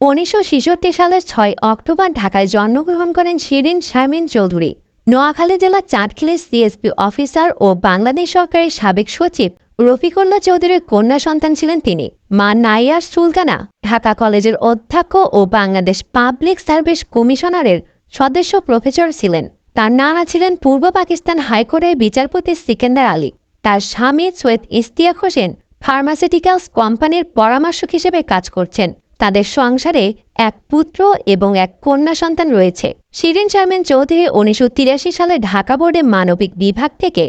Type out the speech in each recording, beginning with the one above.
উনিশশো সালের ছয় অক্টোবর ঢাকায় জন্মগ্রহণ করেন শিরিন শামিন চৌধুরী। নোয়াখালী জেলার চাঁদখিলের সিএসপি অফিসার ও বাংলাদেশ সরকারের সাবেক সচিব রফিকুল্লাহ চৌধুরীর কন্যা সন্তান ছিলেন তিনি। মা নাইয়ার সুলতানা, ঢাকা কলেজের অধ্যক্ষ ও বাংলাদেশ পাবলিক সার্ভিস কমিশনারের সদস্য প্রফেসর ছিলেন। তার নানা ছিলেন পূর্ব পাকিস্তান হাইকোর্টের বিচারপতি সিকেন্দার আলী। তার স্বামী সৈয়দ ইস্তিয়াক হোসেন ফার্মাসিউটিক্যালস কোম্পানির পরামর্শক হিসেবে কাজ করছেন। তাদের সংসারে এক পুত্র এবং এক কন্যা সন্তান রয়েছে। শিরিন শারমিন চৌধুরী উনিশশো তিরাশি সালে ঢাকা বোর্ডে মানবিক বিভাগ থেকে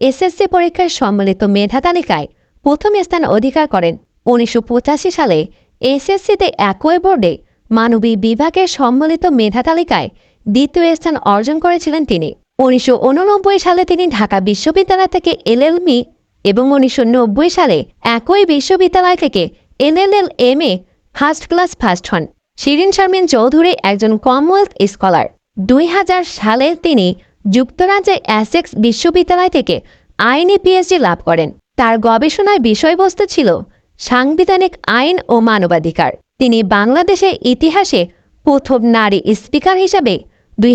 এসএসসি পরীক্ষার সম্মিলিত মেধা তালিকায় প্রথম স্থান অধিকার করেন। উনিশশো পঁচাশি সালে এসএসসিতে একই বোর্ডে মানবিক বিভাগের সম্মিলিত মেধা তালিকায় দ্বিতীয় স্থান অর্জন করেছিলেন তিনি। উনিশশো উননব্বই সালে তিনি ঢাকা বিশ্ববিদ্যালয় থেকে এলএলমি এবং উনিশশো নব্বই সালে একই বিশ্ববিদ্যালয় থেকে এনএলএল M A first class first হন। শিরিন শারমিন চৌধুরী একজন কমওয়েলথ স্কলার দুই হাজার সালে তিনি যুক্তরাজ্যের অ্যাসেক্স বিশ্ববিদ্যালয় থেকে আইনে পিএইচডি লাভ করেন। তার গবেষণার বিষয়বস্তু ছিল সাংবিধানিক আইন ও মানবাধিকার। তিনি বাংলাদেশের ইতিহাসে প্রথম নারী স্পিকার হিসাবে দুই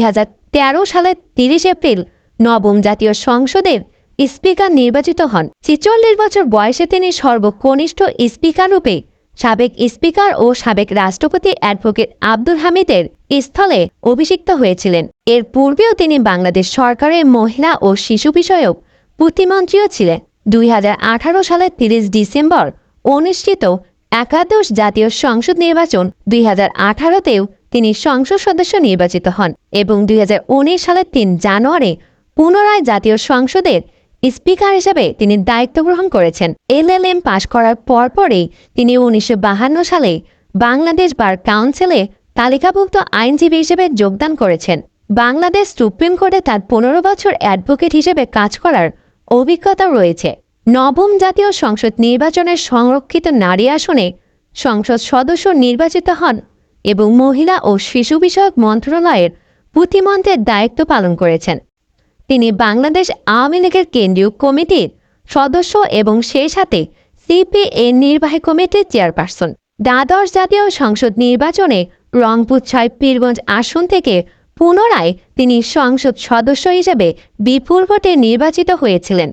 সালের তিরিশ এপ্রিল নবম জাতীয় সংসদের স্পিকার নির্বাচিত হন। ছিচল্লিশ বছর বয়সে তিনি সর্বকনিষ্ঠ স্পিকার রূপে সাবেক স্পিকার ও সাবেক রাষ্ট্রপতি অ্যাডভোকেট আব্দুল হামিদের স্থলে অভিষিক্ত হয়েছিলেন। এর পূর্বেও তিনি বাংলাদেশ সরকারের মহিলা ও শিশু বিষয়ক প্রতিমন্ত্রীও ছিলেন। দুই হাজার আঠারো সালের তিরিশ ডিসেম্বর অনুষ্ঠিত একাদশ জাতীয় সংসদ নির্বাচন দুই হাজার আঠারোতেও তিনি সংসদ সদস্য নির্বাচিত হন এবং দুই হাজার উনিশ সালের তিন জানুয়ারি পুনরায় জাতীয় সংসদের স্পিকার হিসেবে তিনি দায়িত্ব গ্রহণ করেছেন। এলএলএম পাশ করার পরপরই তিনি উনিশশো সালে বাংলাদেশ বার কাউন্সিলে তালিকাভুক্ত আইনজীবী হিসেবে যোগদান করেছেন। বাংলাদেশ সুপ্রিম কোর্টে তার পনেরো বছর অ্যাডভোকেট হিসেবে কাজ করার অভিজ্ঞতা রয়েছে। নবম জাতীয় সংসদ নির্বাচনের সংরক্ষিত নারী আসনে সংসদ সদস্য নির্বাচিত হন এবং মহিলা ও শিশু বিষয়ক মন্ত্রণালয়ের প্রতিমন্ত্রের দায়িত্ব পালন করেছেন। তিনি বাংলাদেশ আওয়ামী লীগের কেন্দ্রীয় কমিটির সদস্য এবং সেই সাথে সিপিএ নির্বাহী কমিটির চেয়ারপারসন। দ্বাদশ জাতীয় সংসদ নির্বাচনে রংপুর ছয়, পীরগঞ্জ আসন থেকে পুনরায় তিনি সংসদ সদস্য হিসেবে বিপুল ভোটে নির্বাচিত হয়েছিলেন।